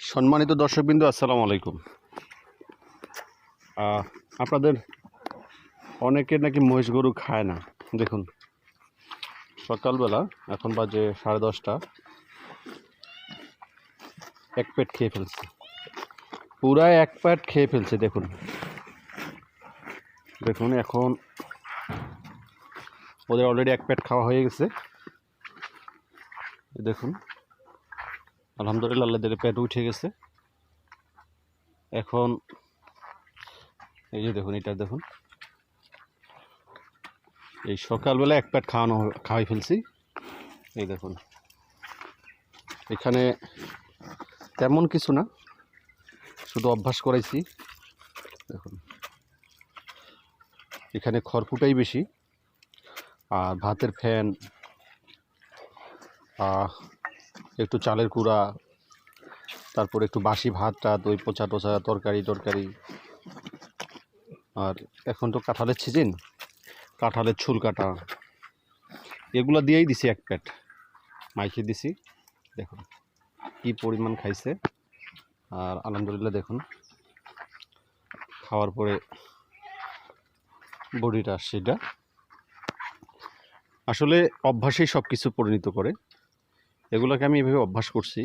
সম্মানিত দর্শকবৃন্দ, আসসালামু আলাইকুম। আপনাদের অনেকের নাকি মহিষ গরু খায় না, দেখুন। সকালবেলা এখন বাজে সাড়ে দশটা। এক পেট খেয়ে ফেলছে। পুরা এক প্যাট খেয়ে ফেলছে, দেখুন। দেখুন, এখন ওদের অলরেডি এক প্যাট খাওয়া হয়ে গেছে। দেখুন। আলহামদুলিল্লাহ, আল্লাহ আল্লাহদের পেট উঠে গেছে। এখন, এই যে দেখুন, এটা দেখুন। এই সকালবেলা এক প্যাট খাওয়ানো, খাওয়াই ফেলছি। এই দেখুন। এখানে তেমন কিছু না, শুধু অভ্যাস করাইছি। দেখুন। এখানে খড়কুটাই বেশি, আর ভাতের ফ্যান একটু চালের কুড়া, তারপর একটু বাসি ভাত টাত ওই পচা টচা, তরকারি, টরকারি। আর এখন তো কাঁঠালের সিজন কাঁঠালের ছুল কাটা। এগুলো দিয়েই দিছি এক প্যাট মাইকে দিছি, দেখুন কি পরিমাণ খাইছে। আর আলহামদুলিল্লাহ দেখুন, খাওয়ার পরে বডিটা সেটা। আসলে অভ্যাসেই সব কিছু পরিণত করে। এগুলোকে আমি এভাবে অভ্যাস করছি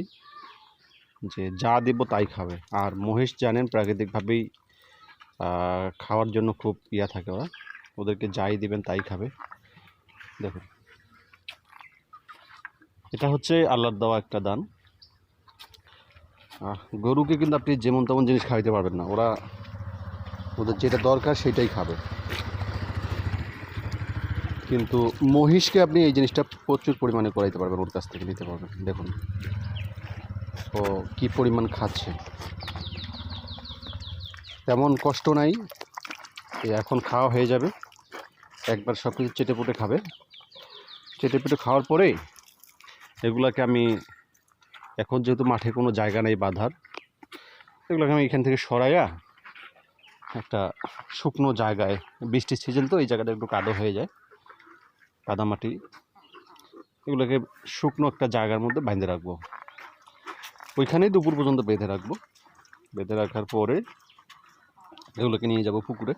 যে যা দেব তাই খাবে। আর মহিষ জানেন প্রাকৃতিকভাবেই খাওয়ার জন্য খুব ইয়া থাকে ওরা। ওদেরকে যাই দিবেন তাই খাবে। দেখুন। এটা হচ্ছে আল্লাহর দেওয়া একটা দান। গরুকে কিন্তু আপনি যেমন তেমন জিনিস খাইতে পারবেন না। ওরা ওদের যেটা দরকার সেটাই খাবে। কিন্তু মহিষকে আপনি এই জিনিসটা প্রচুর পরিমাণে করাইতে পারবেন, ওর কাছ থেকে নিতে পারবেন। দেখুন। ও কি পরিমাণ খাচ্ছে। তেমন কষ্ট নাই। এখন খাওয়া হয়ে যাবে। একবার সব কিছু চেটে পুটে খাবে। চেটে পুটে খাওয়ার পরে এগুলাকে আমি এখন যেহেতু মাঠে কোনো জায়গা নেই বাঁধার, এগুলোকে আমি এখান থেকে সরাইয়া একটা শুকনো জায়গায়, বৃষ্টির সিজন তো, এই জায়গাটা একটু কাদো হয়ে যায়। কাদামাটি, এগুলোকে শুকনো একটা জায়গার মধ্যে বাইন্ধে রাখব। ওইখানেই দুপুর পর্যন্ত বেঁধে রাখব। বেঁধে রাখার পরে এগুলোকে নিয়ে যাব পুকুরে।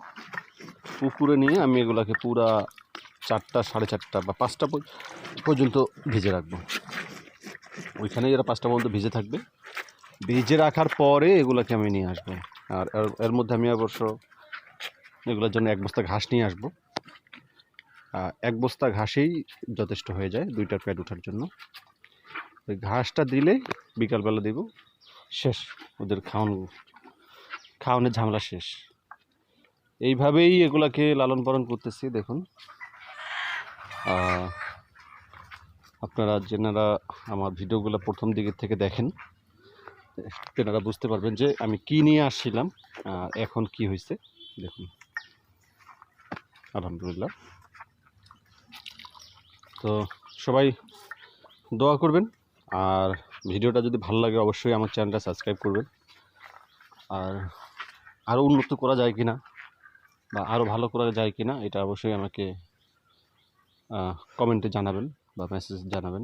পুকুরে নিয়ে আমি এগুলোকে পুরা চারটা, সাড়ে চারটা বা পাঁচটা পর- পর্যন্ত ভিজে রাখব। ওইখানেই এরা পাঁচটা পর্যন্ত ভিজে থাকবে। ভিজে রাখার পরে এগুলোকে আমি নিয়ে আসব। আর এর- মধ্যে আমি অবশ্য এগুলোর জন্য এক বস্তা ঘাস নিয়ে আসব। এক বস্তা ঘাসেই যথেষ্ট হয়ে যায়, দুইটার প্যাড ওঠার জন্য। ঘাসটা দিলে বিকালবেলা দেব, শেষ। ওদের খাওয়ান, খাওয়ানোর ঝামেলা শেষ। এইভাবেই এগুলাকে লালন পালন করতেছি, দেখুন। আপনারা যেনারা আমার ভিডিওগুলো প্রথম দিকের থেকে দেখেন, তেনারা বুঝতে পারবেন যে আমি কি নিয়ে আসছিলাম এখন কি হয়েছে দেখুন। আলহামদুলিল্লাহ। তো সবাই দোয়া করবেন আর ভিডিওটা যদি ভালো লাগে অবশ্যই আমার চ্যানেলটা সাবস্ক্রাইব করবেন। আর আরও উন্নত করা যায় কি না বা আরও ভালো করা যায় কি না এটা অবশ্যই আমাকে কমেন্টে জানাবেন বা মেসেজ জানাবেন।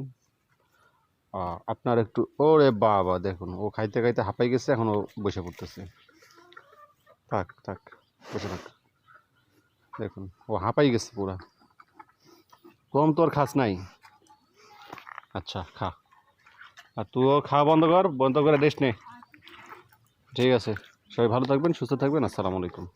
আপনার একটু, ওরে বাবা, দেখুন, ও খাইতে খাইতে হাঁপাই গেছে, এখন ও বসে পড়তেছে। থাক থাক, বসে থাক। দেখুন, ও হাঁপাই গেছে পুরা। কম তোর খাস নাই। আচ্ছা খা। আর তুইও খাওয়া বন্ধ কর, বন্ধ করে রেস্ট নে। ঠিক আছে, সবাই ভালো থাকবেন, সুস্থ থাকবেন, আসসালামু আলাইকুম।